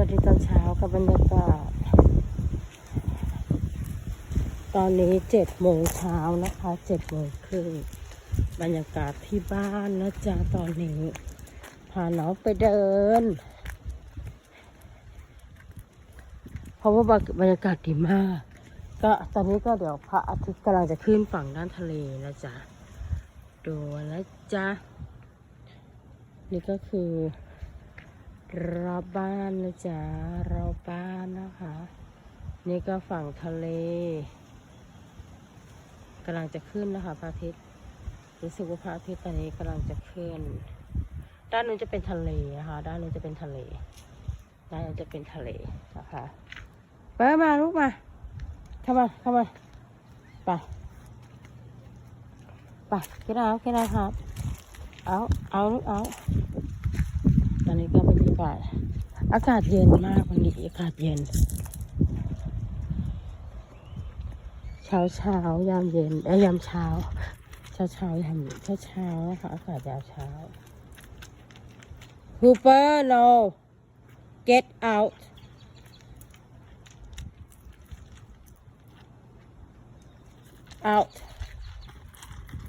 วัสดีตอนเช้ากับบรรยากาศ ตอนนี้เจ็ดโมงเช้านะคะเจ็ดโมงครึ่งบรรยากาศที่บ้านนะจ๊ะตอนนี้ พาน้องไปเดิน เพราะว่าบรรยากาศดีมาก ก็ตอนนี้ก็เดี๋ยวพระอาทิตย์กำลังจะขึ้นฝั่งด้านทะเลนะจ๊ะดูนะจ๊ะนี่ก็คือ รอบบ้านนะจ๊ะรอบบ้านนะคะ นี่ก็ฝั่งทะเลกำลังจะขึ้นนะคะพระอาทิตย์รู้สึกว่าพระอาทิตย์ตอนนี้กำลังจะขึ้น ด้านนู้นจะเป็นทะเลนะคะ ด้านนู้นจะเป็นทะเลด้านนู้นจะเป็นทะเลนะคะไปมาลูกมาเข้ามาเข้ามาไปไปกินเอากินเอาครับ เอาเอาลูกเอาตอนนี้ก็บรร ยากาอากาศเย็นมากวันนี้อากาศเย็น เช้าเช้ายามเย็นเอ้ยามเช้า เช้าเช้ายามเช้าเช้านะคะอากาศยามเช้า Hooper no get out out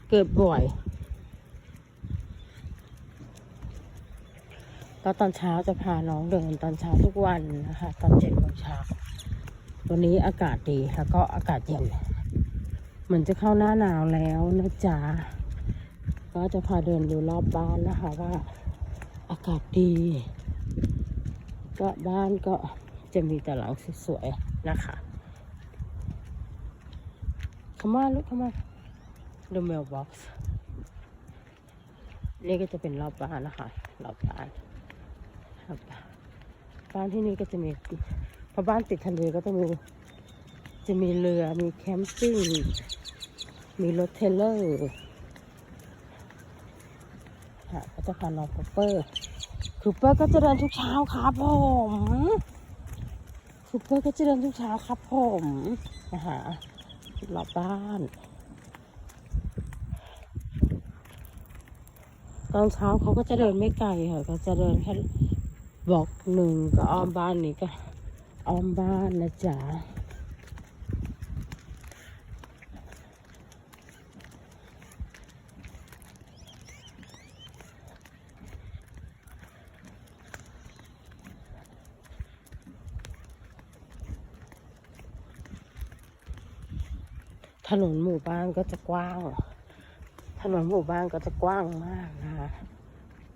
เกิดบ่อย ก็ตอนเช้าจะพาน้องเดินตอนเช้าทุกวันนะคะ ตอนเจ็ดโมงเช้าวันนี้อากาศดีแล้วก็อากาศเย็นเหมือนจะเข้าหน้าหนาวแล้วนะจ๊ะก็จะพาเดินดูรอบบ้านนะคะว่า อากาศดี ก็บ้านก็จะมีแต่หลังสวยๆนะคะขมาลูกเข้ามา The mailbox นี่ก็จะเป็นรอบบ้านนะคะ รอบบ้าน ครับบ้านที่นี่ก็จะมีเพราะบ้านติดทะเลก็จะมีจะมีเรือมีแคมปิ้งมีรถเทเลอร์ค่ะก็จะพาน้องคูเปอร์คูเปอร์ก็จะเดินทุกเช้าครับผมคูเปอร์ก็จะเดินทุกเช้าครับผมนะคะรอบบ้านตอนเช้าเขาก็จะเดินไม่ไกลค่ะก็จะเดินแค่ บอกหนึ่งก็อ้อมบ้านนี้ก็อ้อมบ้านนะจ๊ะถนนหมู่บ้านก็จะกว้าง ถนนหมู่บ้านก็จะกว้างมากนะคะ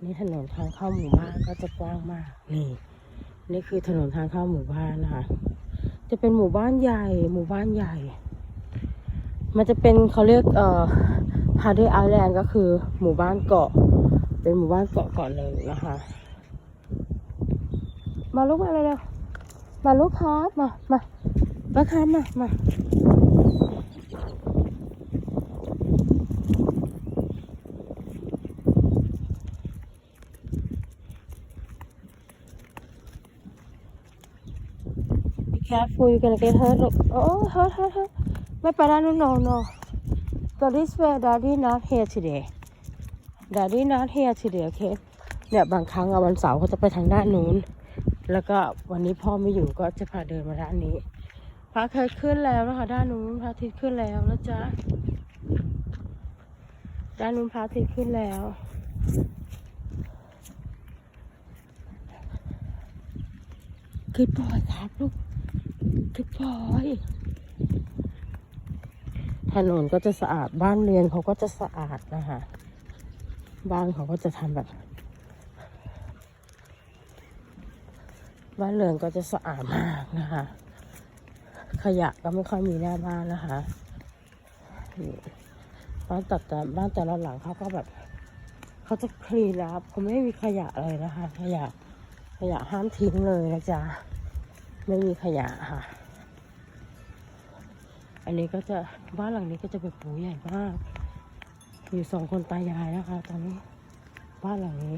นี่ถนนทางเข้าหมู่บ้านก็จะกว้างมาก นี่ นี่คือถนนทางเข้าหมู่บ้านนะคะ จะเป็นหมู่บ้านใหญ่ หมู่บ้านใหญ่ มันจะเป็นเขาเรียกเอ่อฮาร์ดไอแลนด์ก็คือหมู่บ้านเกาะ เป็นหมู่บ้านเกาะกาะหนึ่งนะคะ มาลูกมาเร็วมาลูกครับมา มามาครับมา มา careful, you're gonna get hurt. Look. Oh, hurt, hurt, hurt. ไม่ไปด้านนู้น no, no. So this way, daddy not here today. Daddy not here today, okay? เนี่ยบางครั้งอะวันเสาร์เขาจะไปทางด้านนู้น แล้วก็วันนี้พ่อไม่อยู่ก็จะพาเดินมาด้านนี้พระอาทิตย์ขึ้นแล้วนะคะด้านนู้นพระอาทิตย์ขึ้นแล้วนะจ๊ะด้านนู้นพระอาทิตย์ขึ้นแล้ว Good boy ครับลูก Good boy ถนนก็จะสะอาดบ้านเรือนเขาก็จะสะอาดนะคะบ้านเขาก็จะทำแบบ บ้านเรือนก็จะสะอาดมากนะคะ ขยะก็ไม่ค่อยมีหน้าบ้านนะคะบ้านตัดแต่บ้านแต่ละหลังเขาก็แบบเขาจะคลีนแล้วครับเขาไม่มีขยะเลยนะคะ ขยะขยะห้ามทิ้งเลยนะจ๊ะ ไม่มีขยะค่ะ อันนี้ก็จะบ้านหลังนี้ก็จะเป็นปูใหญ่มากอยู่สองคนตายายนะคะ ตอนนี้บ้านหลังนี้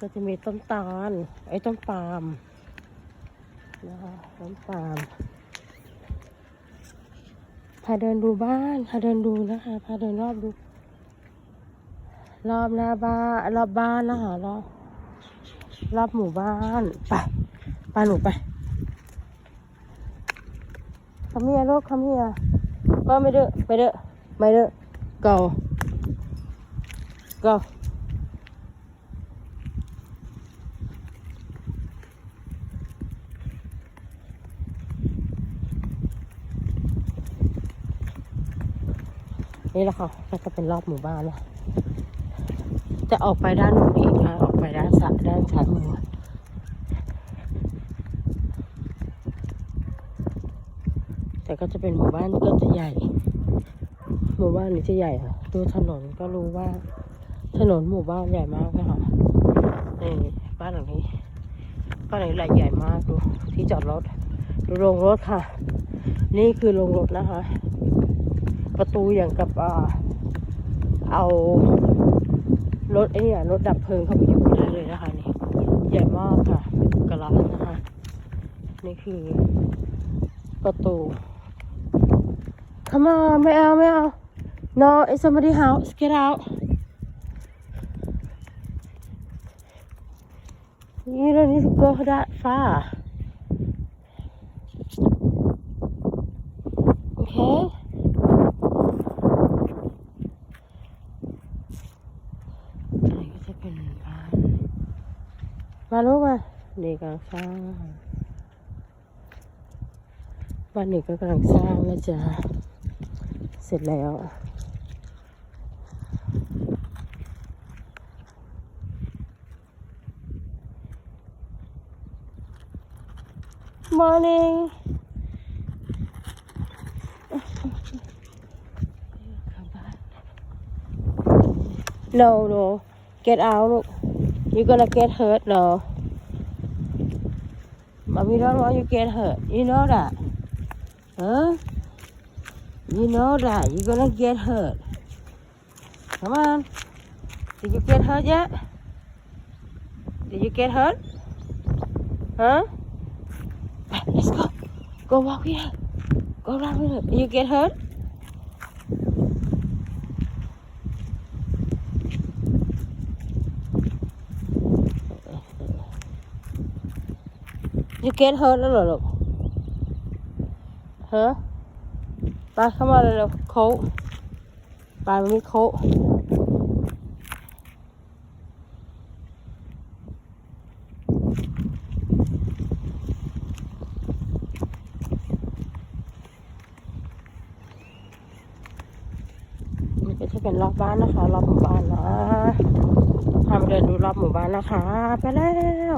ก็จะมีต้นตาลไอ้ต้นปาล์มนะคะต้นปาล์มพาเดินดูบ้านพาเดินดูนะคะพาเดินรอบดู รอบหน้าบ้านรอบบ้านนะคะรอบรอบหมู่บ้านไปไปหนูไป คำเฮียลูกคำเฮียก็ไม่เด้อไปเด้อไม่เด้อ go go นี่แหละค่ะก็จะเป็นรอบหมู่บ้านนะ จะออกไปด้านนู้นอีกนะ ออกไปด้านซ้ายด้านซ้ายมือ แต่ก็จะเป็นหมู่บ้านก็จะใหญ่ หมู่บ้านนี้จะใหญ่ค่ะดูถนนก็รู้ว่า ถนนหมู่บ้านใหญ่มากนะคะนี่บ้านหลังนี้บ้านหลังนี้ใหญ่มากดูที่จอดรถดูโรงรถค่ะ นี่คือโรงรถนะคะ ประตูอย่างกับอ่าเอารถไอ้เนี่ยรถดับเพลิงเข้าไปอยู่ได้เลยนะคะนี่ใหญ่มากค่ะกระลานะคะ นี่คือประตู Come on ไม่เอาไม่เอา No it's somebody house get out You don't need to go that far Okay อันนี้ก็จะเป็นบ้านม เสร็จแล้ว Morning เข้าบ้าน No no get out ลูก you gonna get hurt no Mommy don't want you get hurt you know that huh You know that. You're gonna get hurt. Come on. Did you get hurt yet? Did you get hurt? Huh? Let's go. Go walk here. Go around. with her. You get hurt? You get hurt, no. Huh? หรอลูกฮะไปเข้ามาเร็วๆโค้กไปมันมีโค้กนี่ก็จะเป็นรอบบ้านนะคะ รอบหมู่บ้านนะพามาเดินดูรอบหมู่บ้านนะคะ ไปแล้ว